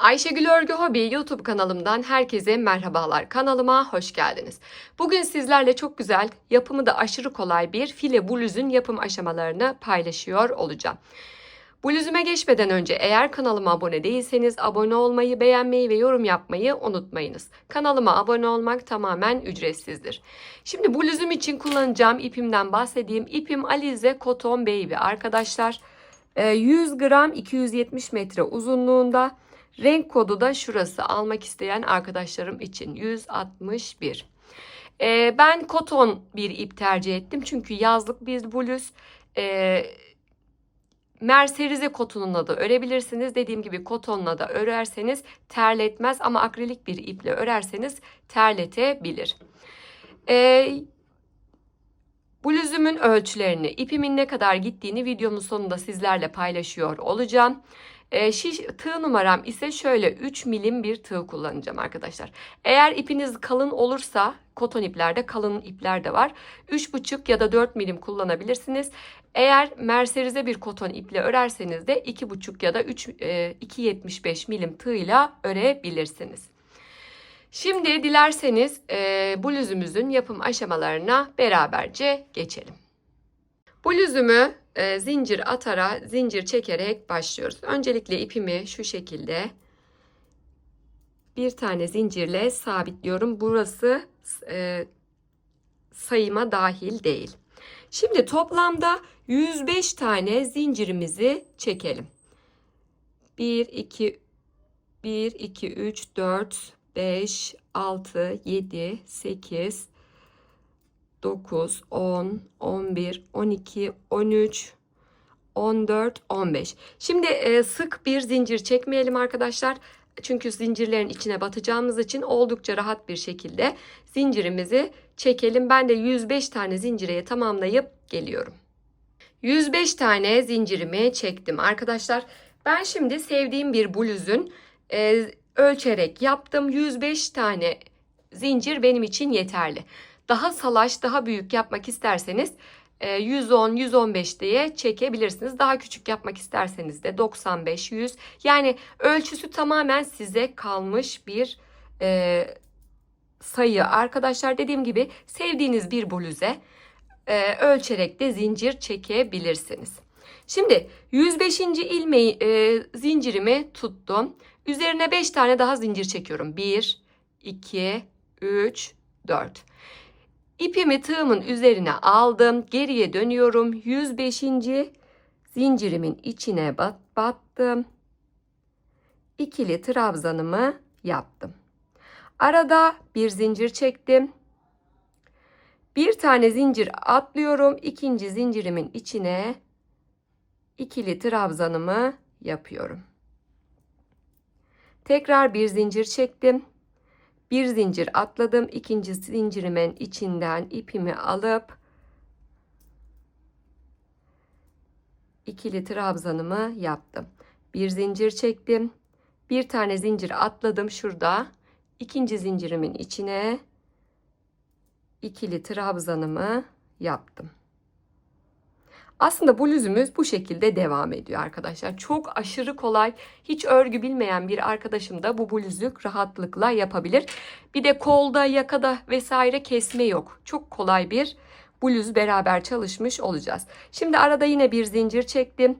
Ayşegül Örgü Hobi YouTube kanalımdan herkese merhabalar. Kanalıma hoş geldiniz. Bugün sizlerle çok güzel, yapımı da aşırı kolay bir file bluzun yapım aşamalarını paylaşıyor olacağım. Bluzuma geçmeden önce eğer kanalıma abone değilseniz abone olmayı, beğenmeyi ve yorum yapmayı unutmayınız. Kanalıma abone olmak tamamen ücretsizdir. Şimdi bluzum için kullanacağım ipimden bahsedeyim. İpim Alize Cotton Baby arkadaşlar. Ee, 100 gram 270 metre uzunluğunda. Renk kodu da şurası almak isteyen arkadaşlarım için 161. Ee, ben koton bir ip tercih ettim çünkü yazlık bir bluz. Ee, Merserize kotonuna da örebilirsiniz. Dediğim gibi kotonla da örerseniz terletmez ama akrilik bir iple örerseniz terletebilir. Ee, bluzumun ölçülerini, ipimin ne kadar gittiğini videomun sonunda sizlerle paylaşıyor olacağım. E, şiş, tığ numaram ise şöyle 3 milim bir tığ kullanacağım arkadaşlar. Eğer ipiniz kalın olursa koton iplerde kalın ipler de var. 3,5 ya da 4 milim kullanabilirsiniz. Eğer merserize bir koton iple örerseniz de 2,5 ya da 3 e, 2,75 milim tığla örebilirsiniz. Şimdi dilerseniz e, bluzumuzun yapım aşamalarına beraberce geçelim. Bluzumu e, zincir atara, zincir çekerek başlıyoruz. Öncelikle ipimi şu şekilde bir tane zincirle sabitliyorum. Burası e, sayıma dahil değil. Şimdi toplamda 105 tane zincirimizi çekelim. 1, 2, 1, 2, 3, 4, 5, 6, 7, 8, 9, 10, 11, 12, 13, 14, 15. Şimdi e, sık bir zincir çekmeyelim arkadaşlar. Çünkü zincirlerin içine batacağımız için oldukça rahat bir şekilde zincirimizi çekelim. Ben de 105 tane zincireye tamamlayıp geliyorum. 105 tane zincirimi çektim arkadaşlar. Ben şimdi sevdiğim bir bluzun e, ölçerek yaptım. 105 tane zincir benim için yeterli. Daha salaş, daha büyük yapmak isterseniz 110-115 e, diye çekebilirsiniz. Daha küçük yapmak isterseniz de 95-100. Yani ölçüsü tamamen size kalmış bir e, sayı. Arkadaşlar dediğim gibi sevdiğiniz bir bluze e, ölçerek de zincir çekebilirsiniz. Şimdi 105. ilmeği e, zincirimi tuttum. Üzerine 5 tane daha zincir çekiyorum. 1, 2, 3, 4. İpimi tığımın üzerine aldım. Geriye dönüyorum. 105. zincirimin içine bat, battım. İkili trabzanımı yaptım. Arada bir zincir çektim. Bir tane zincir atlıyorum. İkinci zincirimin içine ikili trabzanımı yapıyorum. Tekrar bir zincir çektim. Bir zincir atladım. ikinci zincirimin içinden ipimi alıp ikili trabzanımı yaptım. Bir zincir çektim. Bir tane zincir atladım şurada. ikinci zincirimin içine ikili trabzanımı yaptım. Aslında bluzumuz bu şekilde devam ediyor arkadaşlar. Çok aşırı kolay. Hiç örgü bilmeyen bir arkadaşım da bu bluzu rahatlıkla yapabilir. Bir de kolda, yakada vesaire kesme yok. Çok kolay bir bluz beraber çalışmış olacağız. Şimdi arada yine bir zincir çektim.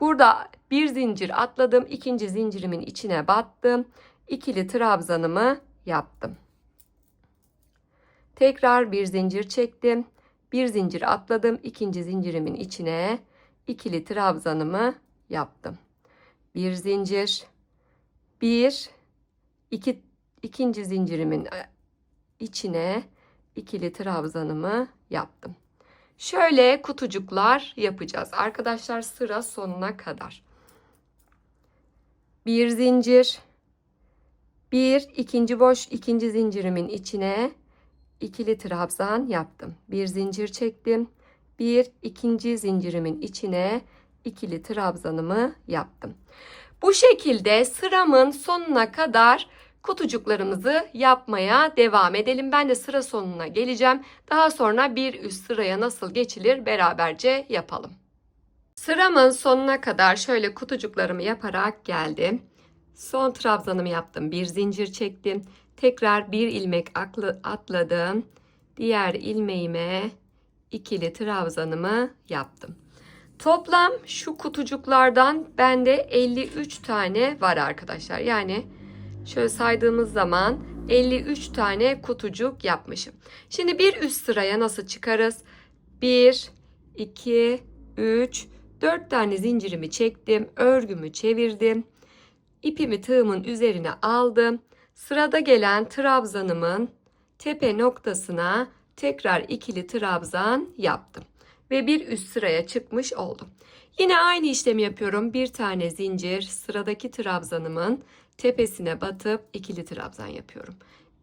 Burada bir zincir atladım. ikinci zincirimin içine battım. İkili trabzanımı yaptım. Tekrar bir zincir çektim. Bir zincir atladım. ikinci zincirimin içine ikili trabzanımı yaptım. Bir zincir. Bir, iki, ikinci zincirimin e, içine ikili trabzanımı yaptım. Şöyle kutucuklar yapacağız. Arkadaşlar sıra sonuna kadar. Bir zincir. Bir, ikinci boş ikinci zincirimin içine ikili trabzan yaptım. Bir zincir çektim. Bir ikinci zincirimin içine ikili trabzanımı yaptım. Bu şekilde sıramın sonuna kadar kutucuklarımızı yapmaya devam edelim. Ben de sıra sonuna geleceğim. Daha sonra bir üst sıraya nasıl geçilir beraberce yapalım. Sıramın sonuna kadar şöyle kutucuklarımı yaparak geldim. Son trabzanımı yaptım. Bir zincir çektim. Tekrar bir ilmek atladım. Diğer ilmeğime ikili trabzanımı yaptım. Toplam şu kutucuklardan bende 53 tane var arkadaşlar. Yani şöyle saydığımız zaman 53 tane kutucuk yapmışım. Şimdi bir üst sıraya nasıl çıkarız? 1, 2, 3, 4 tane zincirimi çektim. Örgümü çevirdim. İpimi tığımın üzerine aldım. Sırada gelen trabzanımın tepe noktasına tekrar ikili trabzan yaptım. Ve bir üst sıraya çıkmış oldum. Yine aynı işlemi yapıyorum. Bir tane zincir sıradaki trabzanımın tepesine batıp ikili trabzan yapıyorum.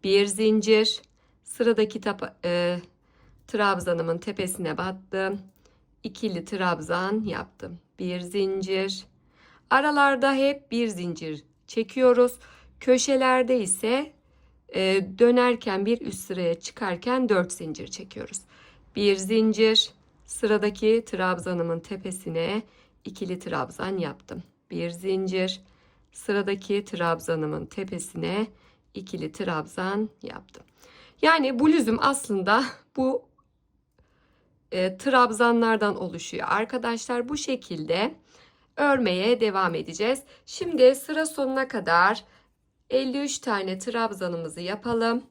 Bir zincir sıradaki tapa, e, trabzanımın tepesine battım. İkili trabzan yaptım. Bir zincir. Aralarda hep bir zincir çekiyoruz. Köşelerde ise e, dönerken bir üst sıraya çıkarken dört zincir çekiyoruz. Bir zincir sıradaki trabzanımın tepesine ikili trabzan yaptım. Bir zincir sıradaki trabzanımın tepesine ikili trabzan yaptım. Yani bluzum aslında bu e, trabzanlardan oluşuyor. Arkadaşlar bu şekilde örmeye devam edeceğiz. Şimdi sıra sonuna kadar 53 tane trabzanımızı yapalım.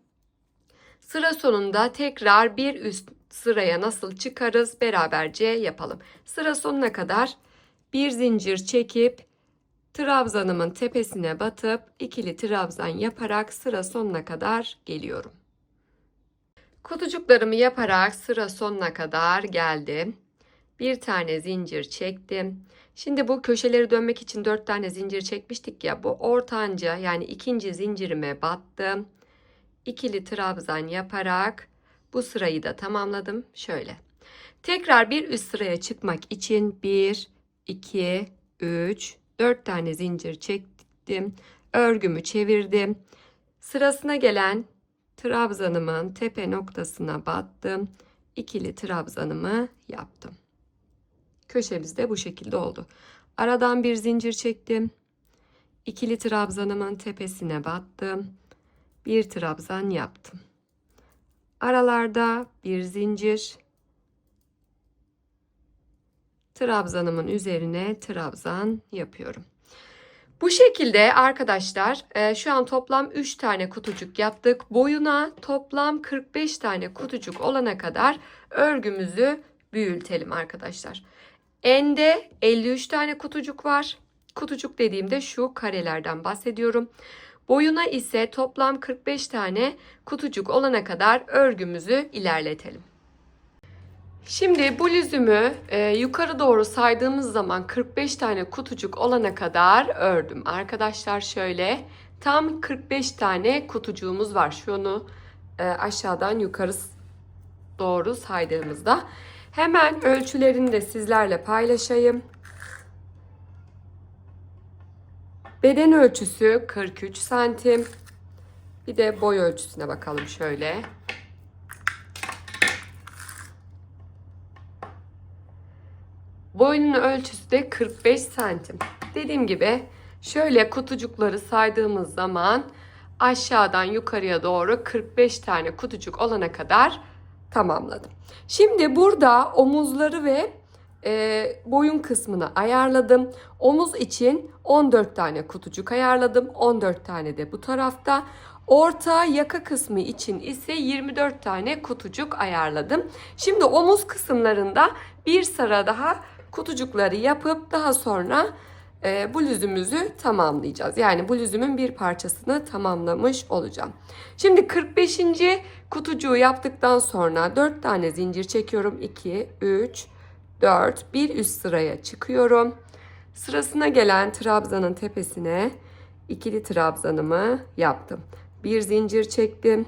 Sıra sonunda tekrar bir üst sıraya nasıl çıkarız beraberce yapalım. Sıra sonuna kadar bir zincir çekip trabzanımın tepesine batıp ikili trabzan yaparak sıra sonuna kadar geliyorum. Kutucuklarımı yaparak sıra sonuna kadar geldim. Bir tane zincir çektim. Şimdi bu köşeleri dönmek için 4 tane zincir çekmiştik ya. Bu ortanca yani ikinci zincirime battım. İkili trabzan yaparak bu sırayı da tamamladım. Şöyle. Tekrar bir üst sıraya çıkmak için 1, 2, 3, 4 tane zincir çektim. Örgümü çevirdim. Sırasına gelen trabzanımın tepe noktasına battım. İkili trabzanımı yaptım. Köşemiz de bu şekilde oldu. Aradan bir zincir çektim. İkili trabzanımın tepesine battım. Bir trabzan yaptım. Aralarda bir zincir. Trabzanımın üzerine trabzan yapıyorum. Bu şekilde arkadaşlar e, şu an toplam 3 tane kutucuk yaptık. Boyuna toplam 45 tane kutucuk olana kadar örgümüzü büyütelim arkadaşlar. Ende 53 tane kutucuk var. Kutucuk dediğimde şu karelerden bahsediyorum. Boyuna ise toplam 45 tane kutucuk olana kadar örgümüzü ilerletelim. Şimdi bu bluzümü e, yukarı doğru saydığımız zaman 45 tane kutucuk olana kadar ördüm. Arkadaşlar şöyle tam 45 tane kutucuğumuz var. Şunu e, aşağıdan yukarı doğru saydığımızda. Hemen ölçülerini de sizlerle paylaşayım. Beden ölçüsü 43 santim. Bir de boy ölçüsüne bakalım şöyle. Boyunun ölçüsü de 45 santim. Dediğim gibi şöyle kutucukları saydığımız zaman aşağıdan yukarıya doğru 45 tane kutucuk olana kadar tamamladım. Şimdi burada omuzları ve e, boyun kısmını ayarladım. Omuz için 14 tane kutucuk ayarladım. 14 tane de bu tarafta. Orta yaka kısmı için ise 24 tane kutucuk ayarladım. Şimdi omuz kısımlarında bir sıra daha kutucukları yapıp daha sonra e, bluzumuzu tamamlayacağız. Yani bluzumun bir parçasını tamamlamış olacağım. Şimdi 45. kutucuğu yaptıktan sonra 4 tane zincir çekiyorum. 2, 3, 4. Bir üst sıraya çıkıyorum. Sırasına gelen trabzanın tepesine ikili trabzanımı yaptım. Bir zincir çektim.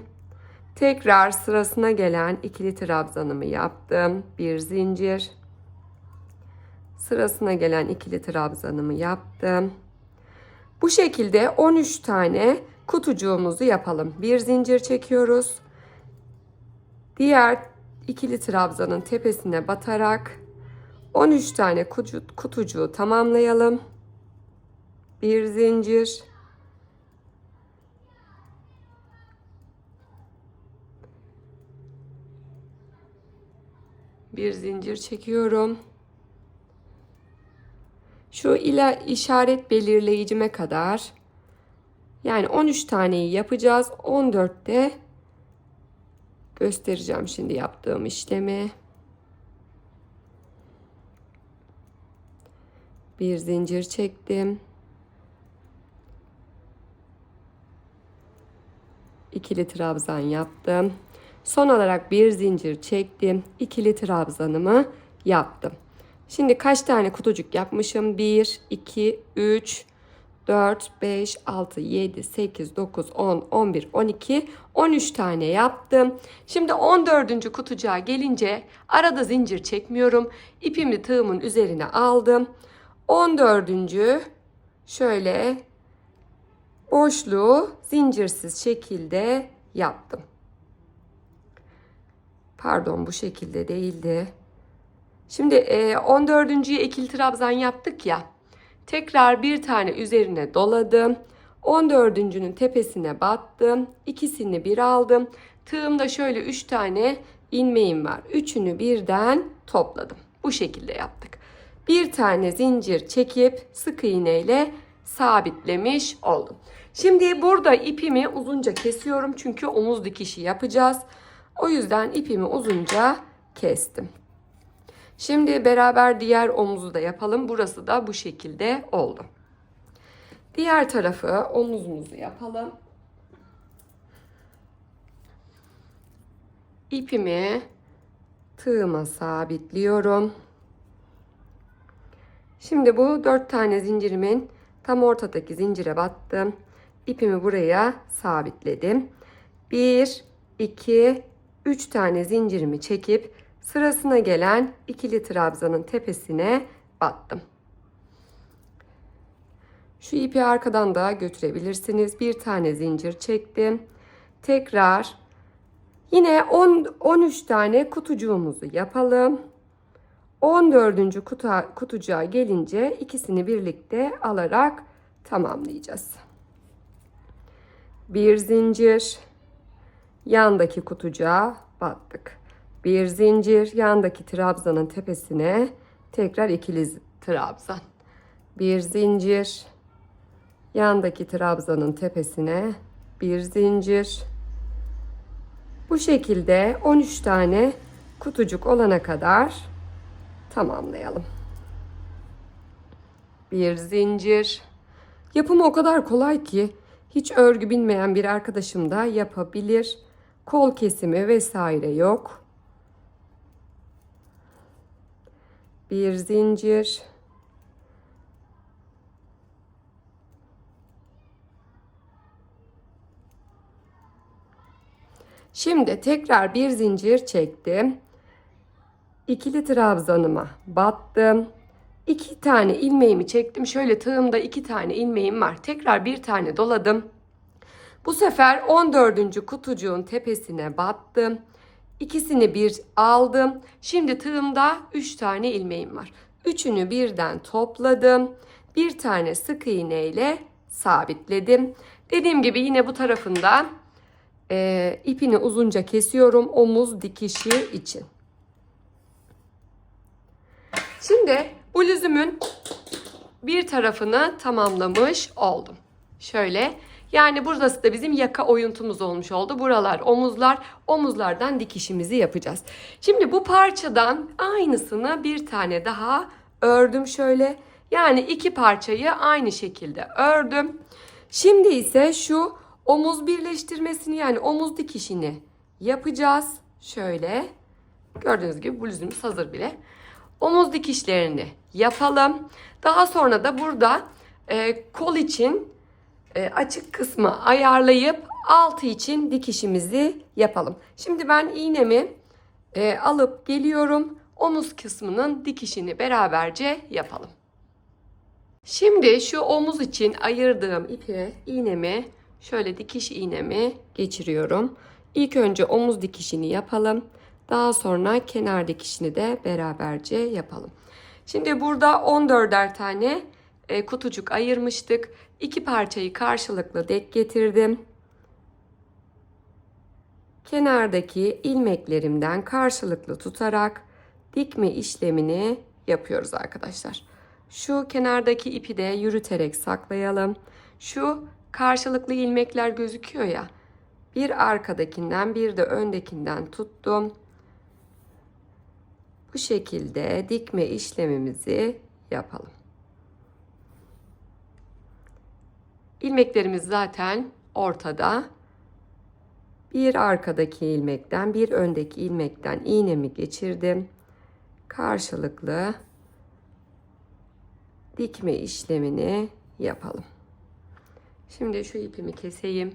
Tekrar sırasına gelen ikili trabzanımı yaptım. Bir zincir. Sırasına gelen ikili trabzanımı yaptım. Bu şekilde 13 tane kutucuğumuzu yapalım. Bir zincir çekiyoruz. Diğer ikili trabzanın tepesine batarak 13 tane kutucuğu tamamlayalım. Bir zincir. Bir zincir çekiyorum. Şu ile işaret belirleyicime kadar yani 13 taneyi yapacağız. 14'te göstereceğim şimdi yaptığım işlemi. Bir zincir çektim. ikili trabzan yaptım. Son olarak bir zincir çektim. ikili trabzanımı yaptım. Şimdi kaç tane kutucuk yapmışım? 1, 2, 3, 4, 5, 6, 7, 8, 9, 10, 11, 12, 13 tane yaptım. Şimdi 14. kutucuğa gelince arada zincir çekmiyorum. İpimi tığımın üzerine aldım. 14. şöyle boşluğu zincirsiz şekilde yaptım. Pardon bu şekilde değildi. Şimdi e, 14.ye ikili trabzan yaptık ya. Tekrar bir tane üzerine doladım. 14.'nün tepesine battım. İkisini bir aldım. Tığımda şöyle 3 tane ilmeğim var. Üçünü birden topladım. Bu şekilde yaptık. Bir tane zincir çekip sık iğneyle sabitlemiş oldum. Şimdi burada ipimi uzunca kesiyorum çünkü omuz dikişi yapacağız. O yüzden ipimi uzunca kestim. Şimdi beraber diğer omuzu da yapalım. Burası da bu şekilde oldu. Diğer tarafı omuzumuzu yapalım. İpimi tığıma sabitliyorum. Şimdi bu dört tane zincirimin tam ortadaki zincire battım. İpimi buraya sabitledim. 1, 2, 3 tane zincirimi çekip sırasına gelen ikili trabzanın tepesine battım. Şu ipi arkadan da götürebilirsiniz. Bir tane zincir çektim. Tekrar yine 10 13 tane kutucuğumuzu yapalım. 14. Kutu, kutucuğa gelince ikisini birlikte alarak tamamlayacağız. Bir zincir yandaki kutucuğa battık. Bir zincir yandaki trabzanın tepesine tekrar ikili trabzan. Bir zincir yandaki trabzanın tepesine bir zincir. Bu şekilde 13 tane kutucuk olana kadar tamamlayalım. Bir zincir. Yapımı o kadar kolay ki hiç örgü bilmeyen bir arkadaşım da yapabilir. Kol kesimi vesaire yok. Bir zincir. Şimdi tekrar bir zincir çektim. İkili trabzanıma battım. İki tane ilmeğimi çektim. Şöyle tığımda iki tane ilmeğim var. Tekrar bir tane doladım. Bu sefer 14. kutucuğun tepesine battım. İkisini bir aldım. Şimdi tığımda 3 tane ilmeğim var. Üçünü birden topladım. Bir tane sık iğne ile sabitledim. Dediğim gibi yine bu tarafında e, ipini uzunca kesiyorum omuz dikişi için. Şimdi bluzumun bir tarafını tamamlamış oldum. Şöyle yani burası da bizim yaka oyuntumuz olmuş oldu. Buralar omuzlar, omuzlardan dikişimizi yapacağız. Şimdi bu parçadan aynısını bir tane daha ördüm şöyle. Yani iki parçayı aynı şekilde ördüm. Şimdi ise şu omuz birleştirmesini yani omuz dikişini yapacağız. Şöyle gördüğünüz gibi bluzumuz hazır bile. Omuz dikişlerini yapalım. Daha sonra da burada e, kol için açık kısmı ayarlayıp altı için dikişimizi yapalım. Şimdi ben iğnemi e, alıp geliyorum. Omuz kısmının dikişini beraberce yapalım. Şimdi şu omuz için ayırdığım ipi iğnemi şöyle dikiş iğnemi geçiriyorum. İlk önce omuz dikişini yapalım. Daha sonra kenar dikişini de beraberce yapalım. Şimdi burada 14'er tane e, kutucuk ayırmıştık. İki parçayı karşılıklı dek getirdim. Kenardaki ilmeklerimden karşılıklı tutarak dikme işlemini yapıyoruz arkadaşlar. Şu kenardaki ipi de yürüterek saklayalım. Şu karşılıklı ilmekler gözüküyor ya. Bir arkadakinden bir de öndekinden tuttum. Bu şekilde dikme işlemimizi yapalım. İlmeklerimiz zaten ortada. Bir arkadaki ilmekten bir öndeki ilmekten iğnemi geçirdim. Karşılıklı dikme işlemini yapalım. Şimdi şu ipimi keseyim.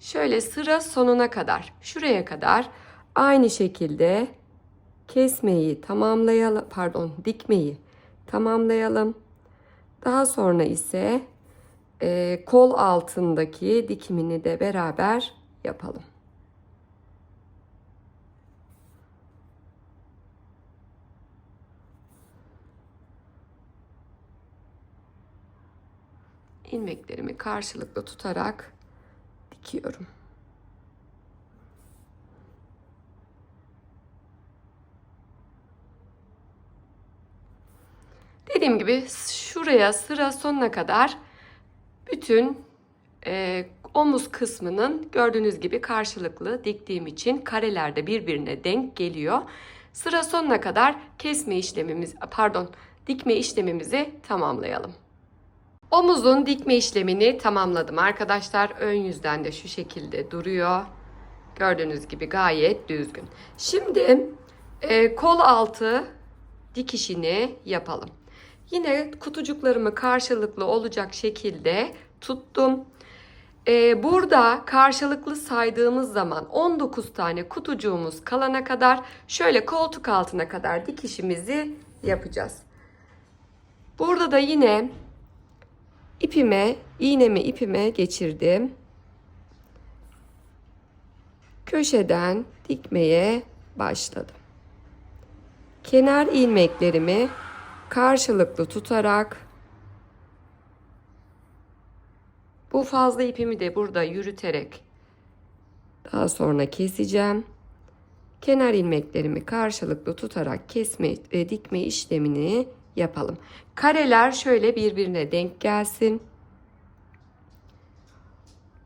Şöyle sıra sonuna kadar, şuraya kadar aynı şekilde kesmeyi tamamlayalım, pardon dikmeyi tamamlayalım. Daha sonra ise e, kol altındaki dikimini de beraber yapalım. ilmeklerimi karşılıklı tutarak dikiyorum. Dediğim gibi şuraya sıra sonuna kadar bütün e, omuz kısmının gördüğünüz gibi karşılıklı diktiğim için karelerde birbirine denk geliyor. Sıra sonuna kadar kesme işlemimiz pardon dikme işlemimizi tamamlayalım. Omuzun dikme işlemini tamamladım arkadaşlar. Ön yüzden de şu şekilde duruyor. Gördüğünüz gibi gayet düzgün. Şimdi e, kol altı dikişini yapalım. Yine kutucuklarımı karşılıklı olacak şekilde tuttum. Ee, burada karşılıklı saydığımız zaman 19 tane kutucuğumuz kalana kadar şöyle koltuk altına kadar dikişimizi yapacağız. Burada da yine ipime, iğnemi ipime geçirdim. Köşeden dikmeye başladım. Kenar ilmeklerimi karşılıklı tutarak bu fazla ipimi de burada yürüterek daha sonra keseceğim. Kenar ilmeklerimi karşılıklı tutarak kesme e, dikme işlemini yapalım. Kareler şöyle birbirine denk gelsin.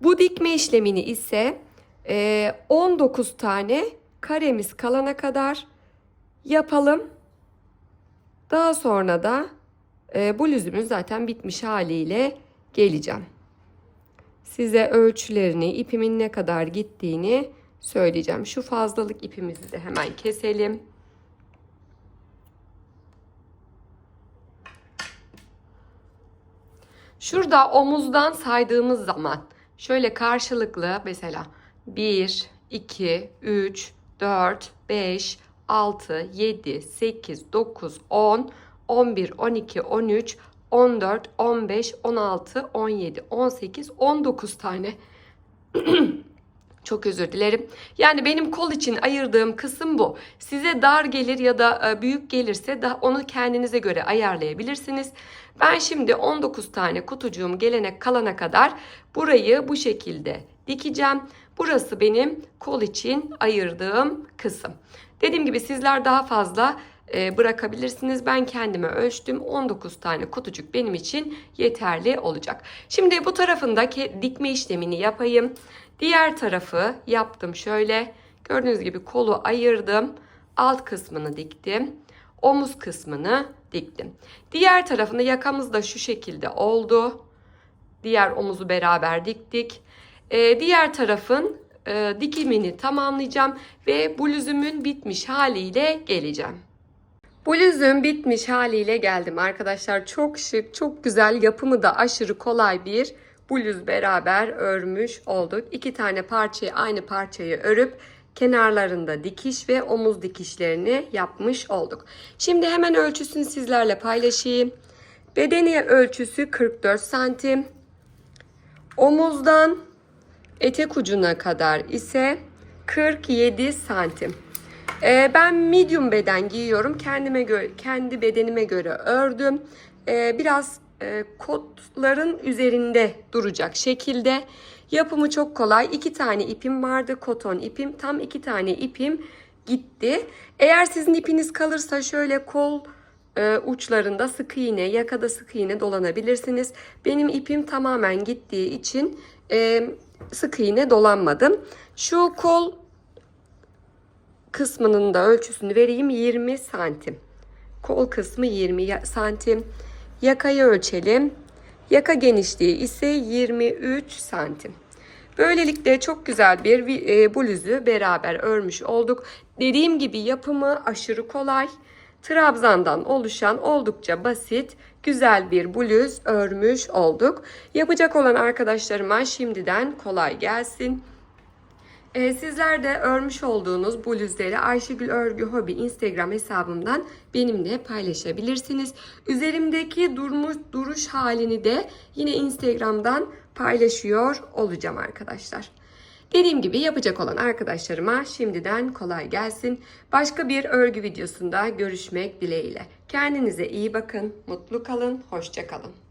Bu dikme işlemini ise e, 19 tane karemiz kalana kadar yapalım. Daha sonra da e, bluzumuz zaten bitmiş haliyle geleceğim. Size ölçülerini, ipimin ne kadar gittiğini söyleyeceğim. Şu fazlalık ipimizi de hemen keselim. Şurada omuzdan saydığımız zaman şöyle karşılıklı mesela 1, 2, 3, 4, 5, 6, 7, 8, 9, 10, 11, 12, 13, 14, 15, 16, 17, 18, 19 tane. Çok özür dilerim. Yani benim kol için ayırdığım kısım bu. Size dar gelir ya da e, büyük gelirse da onu kendinize göre ayarlayabilirsiniz. Ben şimdi 19 tane kutucuğum gelene kalana kadar burayı bu şekilde dikeceğim. Burası benim kol için ayırdığım kısım. Dediğim gibi sizler daha fazla e, bırakabilirsiniz. Ben kendime ölçtüm. 19 tane kutucuk benim için yeterli olacak. Şimdi bu tarafında dikme işlemini yapayım. Diğer tarafı yaptım şöyle. Gördüğünüz gibi kolu ayırdım. Alt kısmını diktim. Omuz kısmını diktim. Diğer tarafında yakamız da şu şekilde oldu. Diğer omuzu beraber diktik. Ee, diğer tarafın e, dikimini tamamlayacağım ve bluzumun bitmiş haliyle geleceğim. Bluzum bitmiş haliyle geldim arkadaşlar. Çok şık, çok güzel, yapımı da aşırı kolay bir bluz beraber örmüş olduk. İki tane parçayı aynı parçayı örüp kenarlarında dikiş ve omuz dikişlerini yapmış olduk. Şimdi hemen ölçüsünü sizlerle paylaşayım. Bedeni ölçüsü 44 santim. Omuzdan etek ucuna kadar ise 47 santim. Ee, ben medium beden giyiyorum. Kendime göre, kendi bedenime göre ördüm. Ee, biraz e, kotların üzerinde duracak şekilde Yapımı çok kolay. İki tane ipim vardı. Koton ipim. Tam iki tane ipim gitti. Eğer sizin ipiniz kalırsa şöyle kol e, uçlarında sık iğne, yakada sık iğne dolanabilirsiniz. Benim ipim tamamen gittiği için e, sık iğne dolanmadım. Şu kol kısmının da ölçüsünü vereyim 20 santim. Kol kısmı 20 ya- santim. Yakayı ölçelim. Yaka genişliği ise 23 santim. Böylelikle çok güzel bir e, bluzu beraber örmüş olduk. Dediğim gibi yapımı aşırı kolay. Trabzandan oluşan oldukça basit, güzel bir bluz örmüş olduk. Yapacak olan arkadaşlarıma şimdiden kolay gelsin. Ee, sizler de örmüş olduğunuz bluzları Ayşegül Örgü Hobi Instagram hesabımdan benimle paylaşabilirsiniz. Üzerimdeki durmuş duruş halini de yine Instagram'dan paylaşıyor olacağım arkadaşlar. Dediğim gibi yapacak olan arkadaşlarıma şimdiden kolay gelsin. Başka bir örgü videosunda görüşmek dileğiyle. Kendinize iyi bakın, mutlu kalın, hoşça kalın.